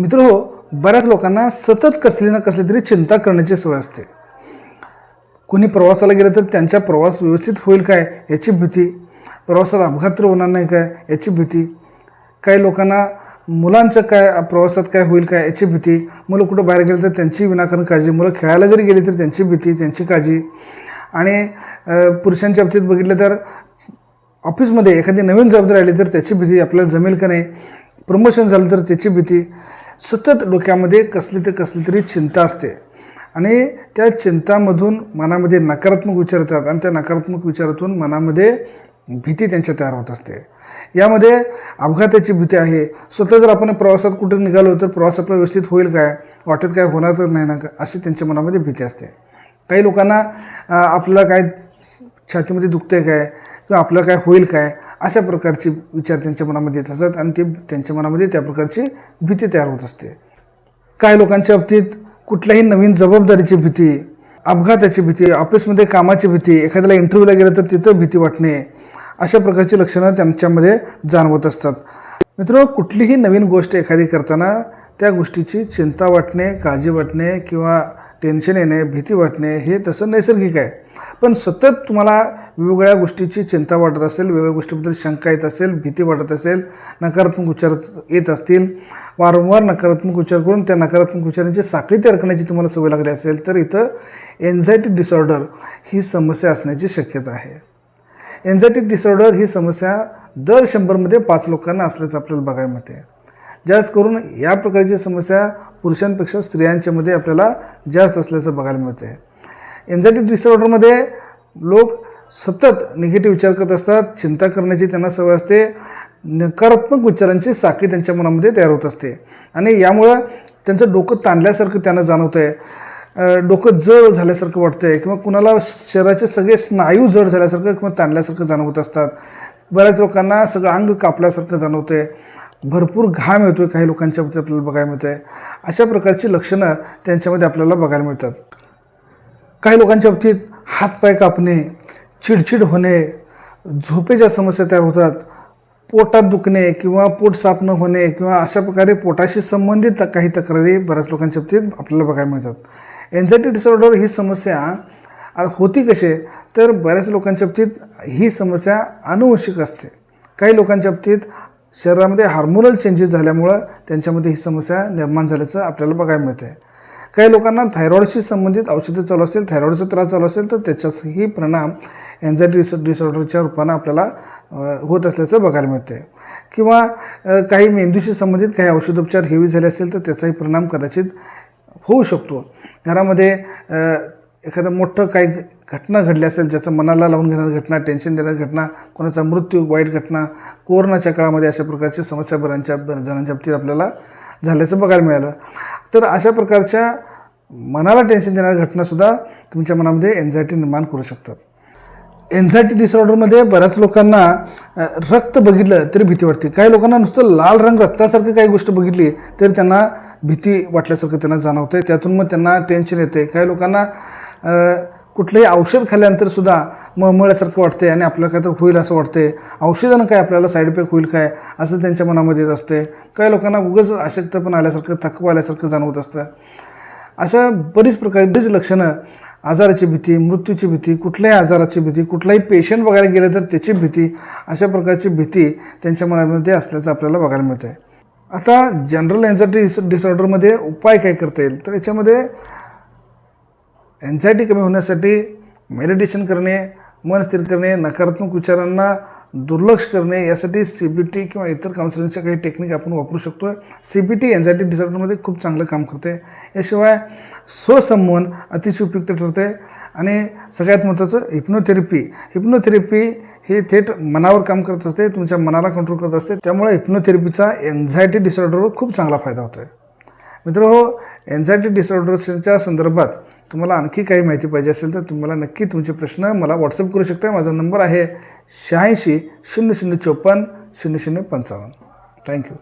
मित्र हो बऱ्याच लोकांना सतत कसली ना कसली तरी चिंता करण्याची सवय असते. कोणी प्रवासाला गेलं तर त्यांचा प्रवास व्यवस्थित होईल काय याची भीती. प्रवासात अपघात तर होणार नाही काय याची भीती. काही लोकांना मुलांचं काय प्रवासात काय होईल काय याची भीती. मुलं कुठं बाहेर गेलं तर त्यांची विनाकारण काळजी. मुलं खेळायला जरी गेली तर त्यांची भीती त्यांची काळजी. आणि पुरुषांच्या बाबतीत बघितलं तर ऑफिसमध्ये एखादी नवीन जबाबदारी आली तर त्याची भीती आपल्याला जमेल का नाही. प्रमोशन झालं तर त्याची भीती. सतत डोक्यामध्ये कसली तर कसली तरी चिंता असते. आणि त्या चिंतामधून मनामध्ये नकारात्मक विचार येतात आणि त्या नकारात्मक विचारातून मनामध्ये भीती त्यांच्या तयार होत असते. यामध्ये अपघाताची भीती आहे. स्वतः जर आपण प्रवासात कुठे निघालो तर प्रवास आपला व्यवस्थित होईल काय? वाटेत काय होणार तर नाही ना अशी त्यांच्या मनामध्ये भीती असते. काही लोकांना आपलं आपल्याला काय छातीमध्ये दुखते काय? किंवा आपलं काय होईल काय अशा प्रकारचे विचार त्यांच्या मनामध्ये येत असतात आणि ते त्यांच्या मनामध्ये त्या प्रकारची भीती तयार होत असते. काय लोकांच्या बाबतीत कुठल्याही नवीन जबाबदारीची भीती अपघाताची भीती ऑफिसमध्ये कामाची भीती एखाद्याला इंटरव्ह्यूला गेलं तर तिथं भीती वाटणे अशा प्रकारची लक्षणं त्यांच्यामध्ये जाणवत असतात. मित्र कुठलीही नवीन गोष्ट एखादी करताना त्या गोष्टीची चिंता वाटणे काळजी वाटणे किंवा टेन्शन येणे भीती वाटणे हे तसं नैसर्गिक आहे. पण सतत तुम्हाला वेगवेगळ्या गोष्टीची चिंता वाटत असेल वेगवेगळ्या गोष्टीबद्दल शंका येत असेल भीती वाटत असेल नकारात्मक विचार येत असतील वारंवार नकारात्मक विचार करून त्या नकारात्मक विचारांची साखळी तयार करण्याची तुम्हाला सवय लागली असेल तर इथं एन्झायटी डिसऑर्डर ही समस्या असण्याची शक्यता आहे. एन्झायटी डिसऑर्डर ही समस्या दर शंभरमध्ये पाच लोकांना असल्याचं आपल्याला बघायला मिळते. जास्त करून या प्रकारची समस्या पुरुषांपेक्षा स्त्रियांच्यामध्ये आपल्याला जास्त असल्याचं बघायला मिळते एन्झायटी डिसऑर्डरमध्ये लोक सतत निगेटिव्ह विचार करत असतात चिंता करण्याची त्यांना सवय असते नकारात्मक विचारांची साखळी त्यांच्या मनामध्ये तयार होत असते. आणि यामुळं त्यांचं डोकं ताणल्यासारखं त्यांना जाणवतं आहे डोकं जड झाल्यासारखं वाटतं आहे किंवा कुणाला शरीराचे सगळे स्नायू जड झाल्यासारखं किंवा ताणल्यासारखं जाणवत असतात. बऱ्याच लोकांना सगळं अंग कापल्यासारखं जाणवतंय. भरपूर घाम येतोय काही लोकांच्या बाबतीत आपल्याला बघायला मिळतंय. अशा प्रकारची लक्षणं त्यांच्यामध्ये आपल्याला बघायला मिळतात. काही लोकांच्या बाबतीत हातपाय कापणे चिडचिड होणे झोपेच्या समस्या तयार होतात पोटात दुखणे किंवा पोट साफ न होणे किंवा अशा प्रकारे पोटाशी संबंधित काही तक्रारी बऱ्याच लोकांच्या बाबतीत आपल्याला बघायला मिळतात. एन्झायटी डिसऑर्डर ही समस्या होती कसे तर बऱ्याच लोकांच्या बाबतीत ही समस्या अनुवंशिक असते. काही लोकांच्या बाबतीत शरीरामध्ये हार्मोनल चेंजेस झाल्यामुळं त्यांच्यामध्ये ही समस्या निर्माण झाल्याचं आपल्याला बघायला मिळते काही लोकांना थायरॉईडशी संबंधित औषधं चालू असेल थायरॉईडचा त्रास चालू असेल तर त्याचाही परिणाम एन्झायटी डिस डिसऑर्डरच्या रूपानं आपल्याला होत असल्याचं बघायला मिळते किंवा काही मेंदूशी संबंधित काही औषधोपचार हेवी झाले असेल तर त्याचाही परिणाम कदाचित होऊ शकतो. घरामध्ये एखादं मोठं काही घटना घडली असेल ज्याचं मनाला लावून घेणारी घटना टेन्शन देणारी घटना कोणाचा मृत्यू वाईट घटना कोरोनाच्या काळामध्ये अशा प्रकारच्या समस्या बऱ्यांच्या जणांच्या बाबतीत आपल्याला झाल्याचं बघायला मिळालं. तर अशा प्रकारच्या मनाला टेन्शन देणाऱ्या घटनासुद्धा तुमच्या मनामध्ये एन्झायटी निर्माण करू शकतात. एन्झायटी डिसऑर्डरमध्ये बऱ्याच लोकांना रक्त बघितलं तरी भीती वाटते. काही लोकांना नुसतं लाल रंग रक्तासारखं काही गोष्ट बघितली तरी त्यांना भीती वाटल्यासारखं त्यांना जाणवतं त्यातून मग त्यांना टेन्शन येते काही लोकांना कुठलंही औषध खाल्ल्यानंतर सुद्धा मळमळल्यासारखं वाटते आणि आपल्याला काय तर होईल असं वाटते औषधानं काय आपल्याला साईड इफेक्ट होईल काय असं त्यांच्या मनामध्ये येत असते काही लोकांना उगाच अशक्त पण आल्यासारखं थकवा आल्यासारखं जाणवत असतं. अशा बरीच प्रकारे बरीच लक्षणं आजाराची भीती मृत्यूची भीती कुठल्याही आजाराची भीती कुठलाही पेशंट बघायला गेलं तर त्याची भीती अशा प्रकारची भीती त्यांच्या मनामध्ये असल्याचं आपल्याला बघायला मिळतं आहे आता जनरल एन्झायटी डिस डिसऑर्डरमध्ये उपाय काय करता येईल? तर याच्यामध्ये एन्झायटी कमी होण्यासाठी मेडिटेशन करणे मन स्थिर करणे नकारात्मक विचारांना दुर्लक्ष करणे यासाठी सी बी टी किंवा इतर काउन्सिलिंगच्या काही टेक्निक आपण वापरू शकतो सी बी टी एन्झायटी डिसऑर्डरमध्ये खूप चांगलं काम करते. याशिवाय स्वसंमोहन अतिशय उपयुक्त ठरते. आणि सगळ्यात महत्त्वाचं हिप्नोथेरपी हिप्नोथेरपी हे थेट मनावर काम करत असते तुमच्या मनाला कंट्रोल करत असते. त्यामुळे हिप्नोथेरपीचा एन्झायटी डिसऑर्डरवर खूप चांगला फायदा होतो आहे मित्र हो एन्झायटी डिसऑर्डर्सच्या संदर्भात तुम्हाला आणखी काही माहिती पाहिजे असेल तर तुम्हाला नक्की तुमचे प्रश्न मला व्हॉट्सअप करू शकता. माझा नंबर आहे शहाऐंशी शून्य शून्य चोपन्न शून्य शून्य पंचावन्न. थँक्यू